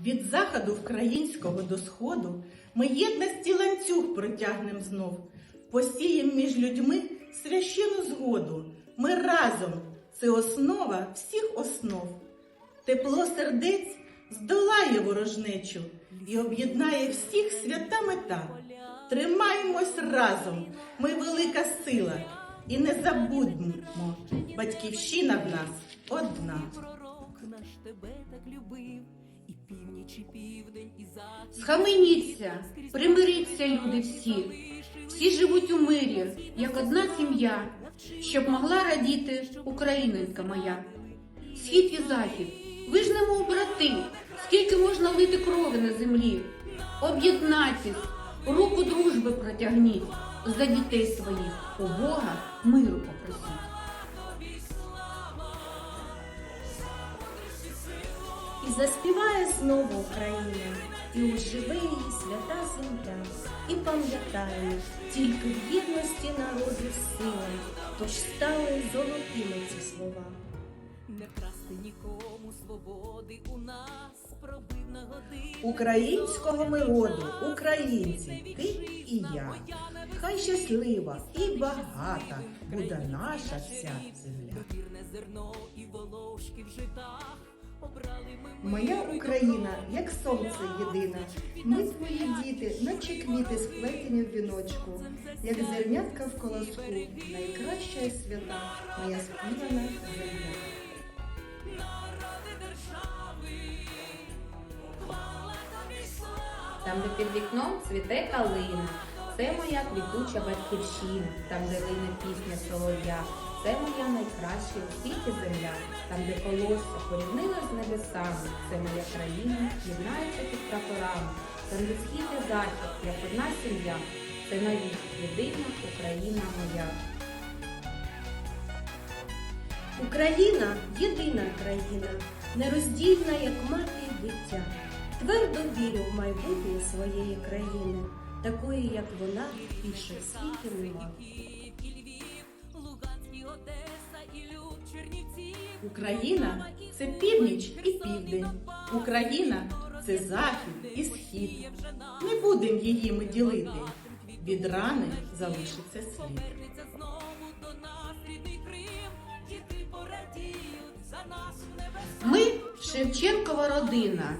Від заходу українського до сходу ми єдності ланцюг протягнем знов, посієм між людьми священу згоду. Ми разом це основа всіх основ. Тепло сердець здолає ворожнечу і об'єднає всіх свята мета. Тримаймось разом, ми велика сила, і не забудьмо, батьківщина в нас одна. Пророк наш тебе так любив, і північ, і південь, і захід. Схаменіться, примиріться, люди всі. Всі живуть у мирі, як одна сім'я, щоб могла радіти Україненька моя. Схід і захід, ви ж немов брати, скільки можна лити крові на землі. Об'єднайтесь, руку дружби протягніть, за дітей своїх у Бога миру попросіть. І заспіває знову Україна, і оживе її свята земля. І пам'ятаємо, тільки в єдності народу сила, тож стали золотими ці слова. Не красти нікому свободи у нас пробив на годину. Українського ми роду, українці, ти і я. Хай щаслива і багата буде наша вся земля. Вірне зерно і волошки в житах Моя Україна, як сонце єдине, ми твої діти, наче квіти сплетені в віночку, як зернятка в колоску, найкраща і свята, моя співана земля. Там, де під вікном цвіте калина, це моя квітуча батьківщина, там, де лине пісня солов'я, це моя найкраща у світі земля, там, де колосся порівнила з небесами, це моя країна, єднається під прапорами, там, де схід і захід, як одна сім'я, це навіть єдина Україна моя. Україна єдина країна, нероздільна, як мати і дитя. Твердо вірю в майбутнє своєї країни, такої, як вона, більше світі нема. Україна це північ і південь. Україна це захід і схід. Не будемо її ми ділити. Від рани залишиться слід. Ми Шевченкова родина,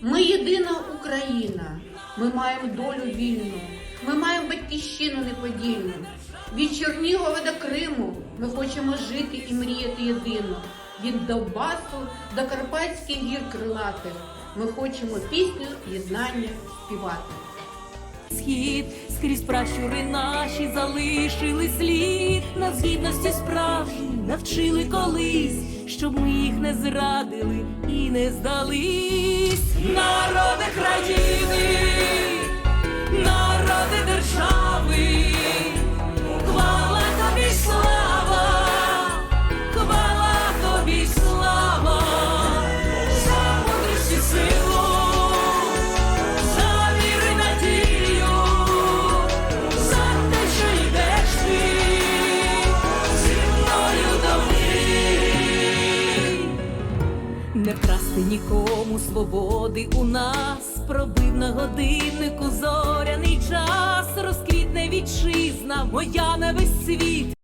ми єдина Україна. Ми маємо долю вільну, ми маємо батьківщину неподільну. Від Чернігова до Криму ми хочемо жити і мріяти єдино. Від Донбасу до Карпатських гір крилатих ми хочемо пісню єднання співати. Схід скрізь пращури наші залишили слід нас гідності справжній навчили колись, щоб ми їх не зрадили і не здались. Народи Вкрасти нікому свободи у нас, пробив на годиннику зоряний час, розквітне вітчизна, моя небесна.